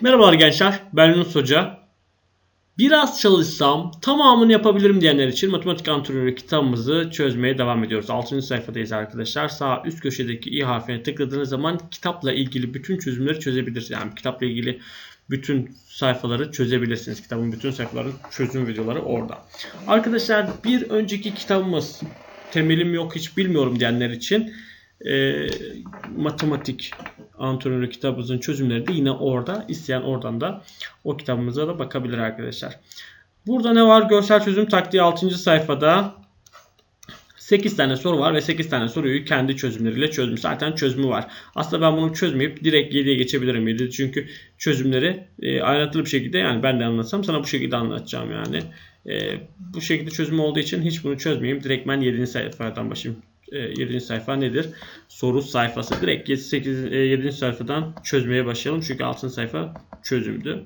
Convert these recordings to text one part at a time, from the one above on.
Merhabalar gençler, ben Yunus Hoca. Biraz çalışsam tamamını yapabilirim diyenler için matematik antrenörü kitabımızı çözmeye devam ediyoruz. 6. sayfadayız arkadaşlar. Sağ üst köşedeki i harfine tıkladığınız zaman kitapla ilgili bütün çözümleri çözebilirsiniz. Yani kitapla ilgili bütün sayfaları çözebilirsiniz. Kitabın bütün sayfaların çözüm videoları orada. Arkadaşlar bir önceki kitabımız temelim yok hiç bilmiyorum diyenler için e, matematik antrenörü kitabımızın çözümleri de yine orada. İsteyen oradan da o kitabımıza da bakabilir arkadaşlar. Burada ne var? Görsel çözüm taktiği 6. sayfada 8 tane soru var ve 8 tane soruyu kendi çözümleriyle çözmüş. Zaten çözümü var. Aslında ben bunu çözmeyip direkt 7'ye geçebilirim. 7 çünkü çözümleri e, ayrıntılı bir şekilde yani ben de anlatsam sana bu şekilde anlatacağım yani. E, bu şekilde çözüm olduğu için hiç bunu çözmeyeyim. Direkt ben 7. sayfadan başlayayım. 7. E, sayfa nedir? Soru sayfası. Direkt 8, 7. E, sayfadan çözmeye başlayalım. Çünkü 6. sayfa çözümdü.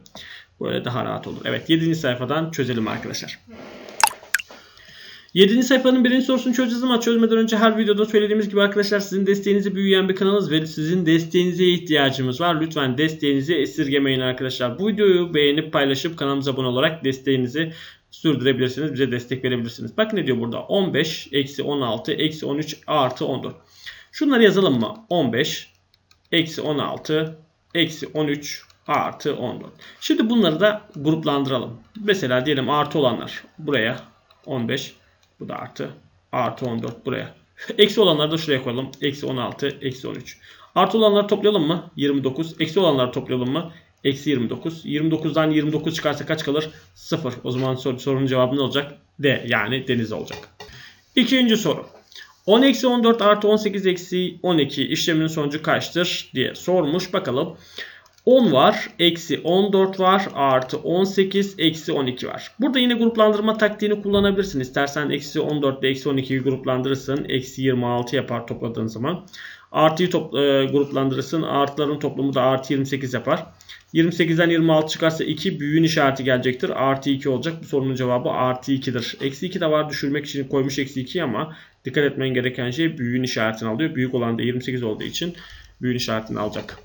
Böyle daha rahat olur. Evet 7. sayfadan çözelim arkadaşlar. 7. sayfanın birinci sorusunu çözeceğiz ama çözmeden önce her videoda söylediğimiz gibi arkadaşlar sizin desteğinizi büyüyen bir kanalız ve sizin desteğinize ihtiyacımız var. Lütfen desteğinizi esirgemeyin arkadaşlar. Bu videoyu beğenip paylaşıp kanalımıza abone olarak desteğinizi sürdürebilirsiniz. Bize destek verebilirsiniz. Bak ne diyor burada? 15, eksi 16, eksi 13, artı 14. Şunları yazalım mı? 15, eksi 16, eksi 13, artı 14. Şimdi bunları da gruplandıralım. Mesela diyelim artı olanlar buraya 15, bu da artı, artı 14 buraya. Eksi olanları da şuraya koyalım. Eksi 16, eksi 13. Artı olanları toplayalım mı? 29. Eksi olanları toplayalım mı? Eksi 29. 29'dan 29 çıkarsa kaç kalır? 0. O zaman sor sorunun cevabı ne olacak? D yani deniz olacak. İkinci soru. 10 eksi 14 artı 18 eksi 12 işleminin sonucu kaçtır diye sormuş. Bakalım. 10 var, eksi 14 var, artı 18, eksi 12 var. Burada yine gruplandırma taktiğini kullanabilirsin. İstersen eksi 14 ile eksi 12'yi gruplandırırsın. Eksi 26 yapar topladığın zaman. Artıyı top, e, gruplandırırsın. Artıların toplamı da artı 28 yapar. 28'den 26 çıkarsa 2 büyüğün işareti gelecektir. Artı 2 olacak. Bu sorunun cevabı artı 2'dir. Eksi 2 de var düşürmek için koymuş eksi 2 ama dikkat etmen gereken şey büyüğün işaretini alıyor. Büyük olan da 28 olduğu için büyüğün işaretini alacak.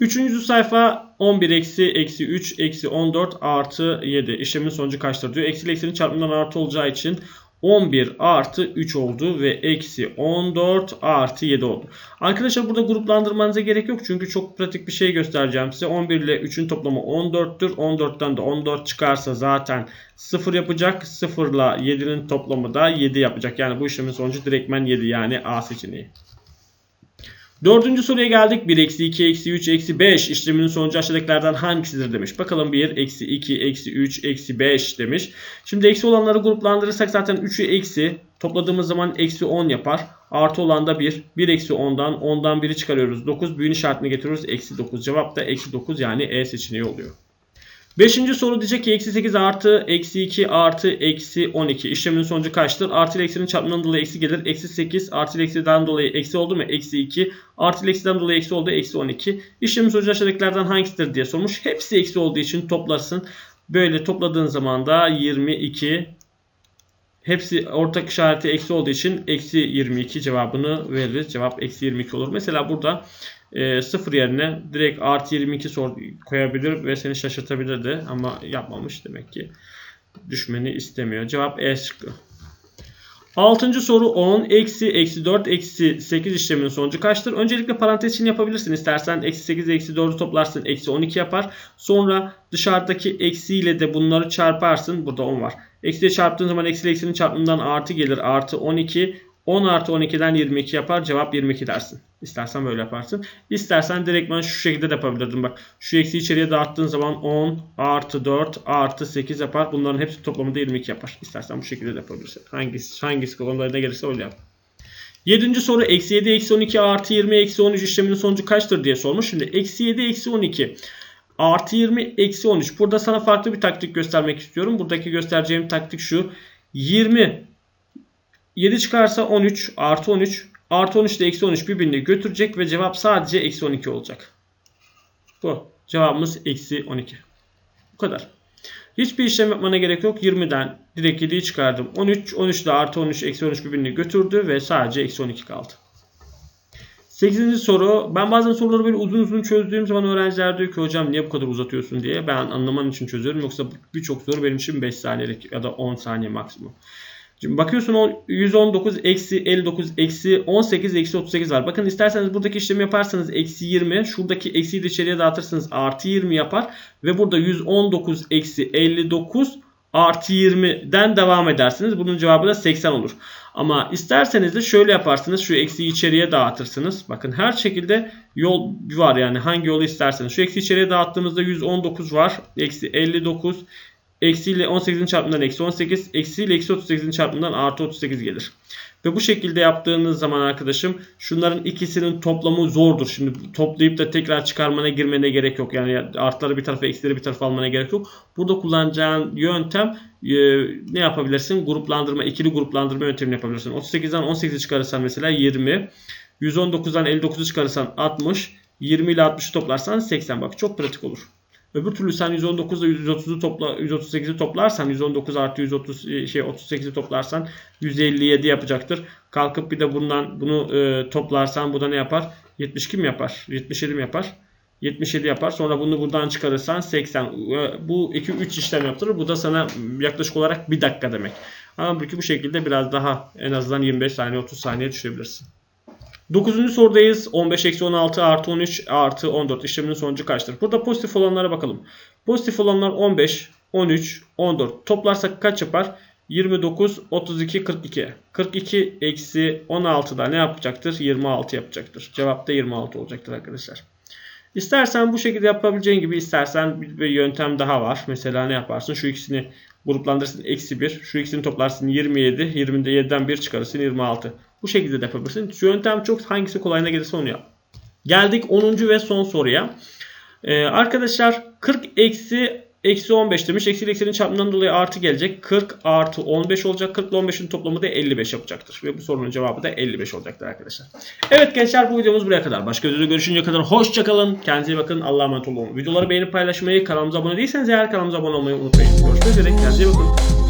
Üçüncü sayfa 11 eksi eksi 3 eksi 14 artı 7. İşlemin sonucu kaçtır diyor. Eksi ile eksinin çarpımından artı olacağı için 11 artı 3 oldu ve eksi 14 artı 7 oldu. Arkadaşlar burada gruplandırmanıza gerek yok. Çünkü çok pratik bir şey göstereceğim size. 11 ile 3'ün toplamı 14'tür. 14'ten de 14 çıkarsa zaten 0 yapacak. 0 ile 7'nin toplamı da 7 yapacak. Yani bu işlemin sonucu direktmen 7 yani A seçeneği. Dördüncü soruya geldik. 1 eksi 2 eksi 3 eksi 5 işleminin sonucu aşağıdakilerden hangisidir demiş. Bakalım 1 eksi 2 eksi 3 eksi 5 demiş. Şimdi eksi olanları gruplandırırsak zaten 3'ü eksi topladığımız zaman eksi 10 yapar. Artı olan da 1. 1 eksi 10'dan 10'dan 1'i çıkarıyoruz. 9 büyüğün işaretini getiriyoruz. Eksi 9. Cevap da eksi 9 yani E seçeneği oluyor. Beşinci soru diyecek ki eksi 8 artı eksi 2 artı eksi 12. İşlemin sonucu kaçtır? Artı ile eksinin çarpımından dolayı eksi gelir. Eksi 8 artı ile eksiden dolayı eksi oldu mu? Eksi 2 artı ile eksiden dolayı eksi oldu. Eksi 12. İşlemin sonucu aşağıdakilerden hangisidir diye sormuş. Hepsi eksi olduğu için toplarsın. Böyle topladığın zaman da 22 Hepsi ortak işareti eksi olduğu için eksi 22 cevabını veririz. Cevap eksi 22 olur. Mesela burada e, 0 yerine direkt artı 22 sor, koyabilir ve seni şaşırtabilirdi. Ama yapmamış demek ki. Düşmeni istemiyor. Cevap E şıkkı. Altıncı soru 10 eksi eksi 4 eksi 8 işleminin sonucu kaçtır? Öncelikle parantez için yapabilirsin. İstersen eksi 8 eksi 4'ü toplarsın eksi 12 yapar. Sonra dışarıdaki eksiyle de bunları çarparsın. Burada 10 var. Eksiyle çarptığın zaman eksi eksinin çarpımından artı gelir. Artı 12. 10 artı 12'den 22 yapar. Cevap 22 dersin. İstersen böyle yaparsın. İstersen direktmen şu şekilde de yapabilirdim. Bak şu eksi içeriye dağıttığın zaman 10 artı 4 artı 8 yapar. Bunların hepsi toplamında 22 yapar. İstersen bu şekilde de yapabilirsin. Hangisi, hangisi konularına gelirse öyle yap. Yedinci soru eksi 7 eksi 12 artı 20 eksi 13 işleminin sonucu kaçtır diye sormuş. Şimdi eksi 7 eksi 12 artı 20 eksi 13. Burada sana farklı bir taktik göstermek istiyorum. Buradaki göstereceğim taktik şu. 20 7 çıkarsa 13 artı 13 artı 13 ile eksi 13 birbirini götürecek ve cevap sadece eksi 12 olacak. Bu. Cevabımız eksi 12. Bu kadar. Hiçbir işlem yapmana gerek yok. 20'den direkt 7'yi çıkardım. 13, 13 ile artı 13, eksi 13 birbirini götürdü ve sadece eksi 12 kaldı. 8. soru. Ben bazen soruları böyle uzun uzun çözdüğüm zaman öğrenciler diyor ki hocam niye bu kadar uzatıyorsun diye. Ben anlaman için çözüyorum. Yoksa birçok soru benim için 5 saniyelik ya da 10 saniye maksimum. Şimdi bakıyorsun o 119 eksi 59 eksi 18 eksi 38 var. Bakın isterseniz buradaki işlemi yaparsanız eksi 20. Şuradaki eksiyi de içeriye dağıtırsınız artı 20 yapar. Ve burada 119 eksi 59 artı 20'den devam edersiniz. Bunun cevabı da 80 olur. Ama isterseniz de şöyle yaparsınız. Şu eksiyi içeriye dağıtırsınız. Bakın her şekilde yol var yani hangi yolu isterseniz. Şu eksi içeriye dağıttığımızda 119 var. Eksi 59 Eksi ile 18'in çarpımından eksi 18. Eksi eksi 38'in çarpımından artı 38 gelir. Ve bu şekilde yaptığınız zaman arkadaşım şunların ikisinin toplamı zordur. Şimdi toplayıp da tekrar çıkarmana girmene gerek yok. Yani artları bir tarafa eksileri bir tarafa almana gerek yok. Burada kullanacağın yöntem e, ne yapabilirsin? Gruplandırma, ikili gruplandırma yöntemini yapabilirsin. 38'den 18'i çıkarırsan mesela 20. 119'dan 59'u çıkarırsan 60. 20 ile 60'ı toplarsan 80. Bak çok pratik olur. Öbür türlü sen 119 ile 130'u topla 138'i toplarsan 119 artı 130 şey 38'i toplarsan 157 yapacaktır. Kalkıp bir de bundan bunu e, toplarsan bu da ne yapar? 72 mi yapar? 77 mi yapar? 77 yapar. Sonra bunu buradan çıkarırsan 80. E, Bu 2 3 işlem yaptırır. Bu da sana yaklaşık olarak 1 dakika demek. Ama bu şekilde biraz daha en azından 25 saniye 30 saniye düşürebilirsin. 9. sorudayız. 15 eksi 16 artı 13 artı 14 işleminin sonucu kaçtır? Burada pozitif olanlara bakalım. Pozitif olanlar 15, 13, 14. Toplarsak kaç yapar? 29, 32, 42. 42 eksi 16 da ne yapacaktır? 26 yapacaktır. Cevap da 26 olacaktır arkadaşlar. İstersen bu şekilde yapabileceğin gibi istersen bir, bir yöntem daha var. Mesela ne yaparsın? Şu ikisini gruplandırırsın. Eksi 1. Şu ikisini toplarsın 27. 20'de 7'den 1 çıkarırsın 26. Bu şekilde de yapabilirsin. Yöntem çok hangisi kolayına gelirse onu yap. Geldik 10. ve son soruya. Ee, arkadaşlar 40 eksi eksi 15 demiş. Eksi eksinin çarpımından dolayı artı gelecek. 40 artı 15 olacak. 40 ile 15'in toplamı da 55 yapacaktır. Ve bu sorunun cevabı da 55 olacaktır arkadaşlar. Evet gençler bu videomuz buraya kadar. Başka videoda görüşünceye kadar hoşçakalın. Kendinize iyi bakın. Allah'a emanet olun. Videoları beğenip paylaşmayı, kanalımıza abone değilseniz eğer kanalımıza abone olmayı unutmayın. Görüşmek üzere. Kendinize iyi bakın.